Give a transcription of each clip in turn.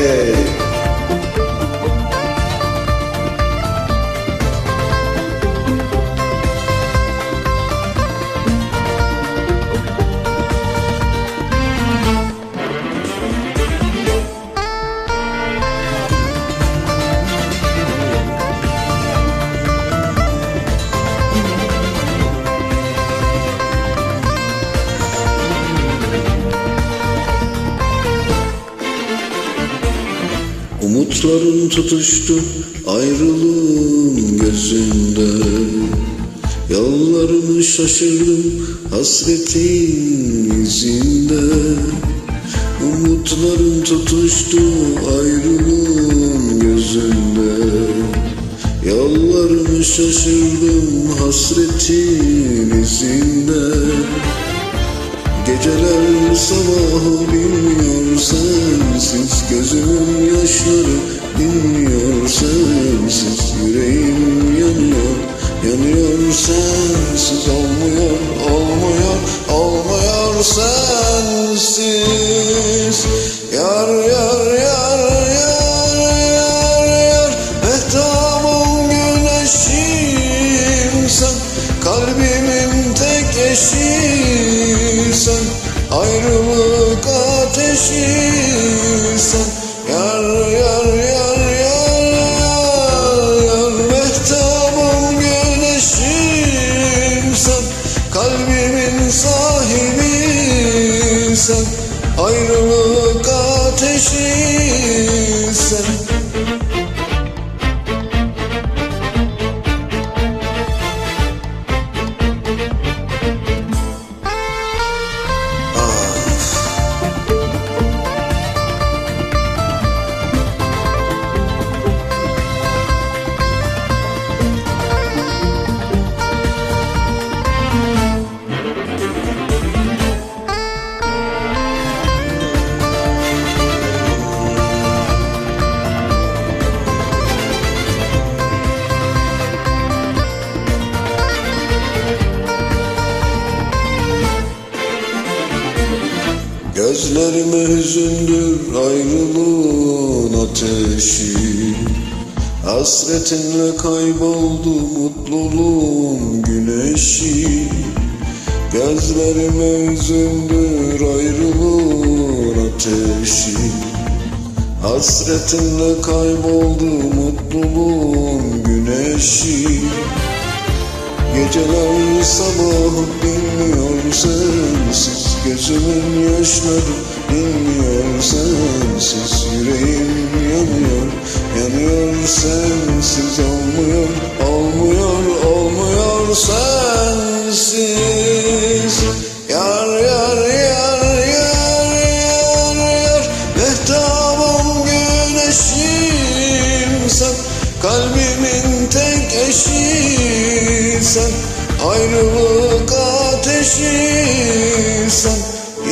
é. Umutlarım tutuştu ayrılığın gözünde Yollarımı şaşırdım hasretin izinde Umutlarım tutuştu ayrılığın gözünde Yollarımı şaşırdım hasretin izinde Geceler sabahı bilmiyor sensiz Gözümün yaşları dinmiyor sensiz Yüreğim yanıyor, yanıyor sensiz Olmuyor, olmuyor, olmuyor sensiz. Yar yar yar yar yar yar Mehtabım güneşim sen Kalbimin tek eşi Ayrılık ateşi sen Yar yar yar yar yar. Yar Mehtabım güneşim sen Kalbimin sahibi sen Ayrılık ateşi sen Gözlerime hüzündür ayrılığın ateşi. Hasretinle kayboldu mutluluğun güneşi. Gözlerime hüzündür ayrılığın ateşi. Hasretinle kayboldu mutluluğun güneşi. Geceler sabah bilmiyor sensiz Gözümün yaşları dinmiyor sensiz Yüreğim yanıyor, yanıyor sensiz Olmuyor, olmuyor, olmuyor. Sensiz. Yar yar yar yar yar yar. Mehtabım güneşim sen. Kalbimin tek eşi sen. Ayrılık ateşi sen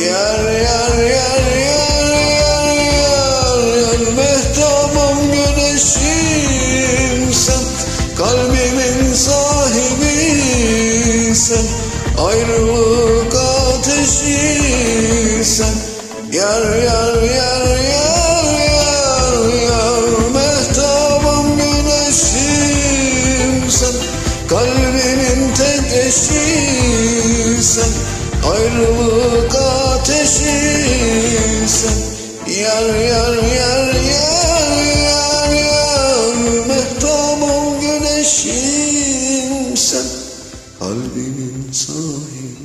Yar yar yar yar yar yar yar Mehtabım güneşim sen Kalbimin sahibi sen Ayrılık ateşi sen yar yar yar yar kalbimin sahibisin.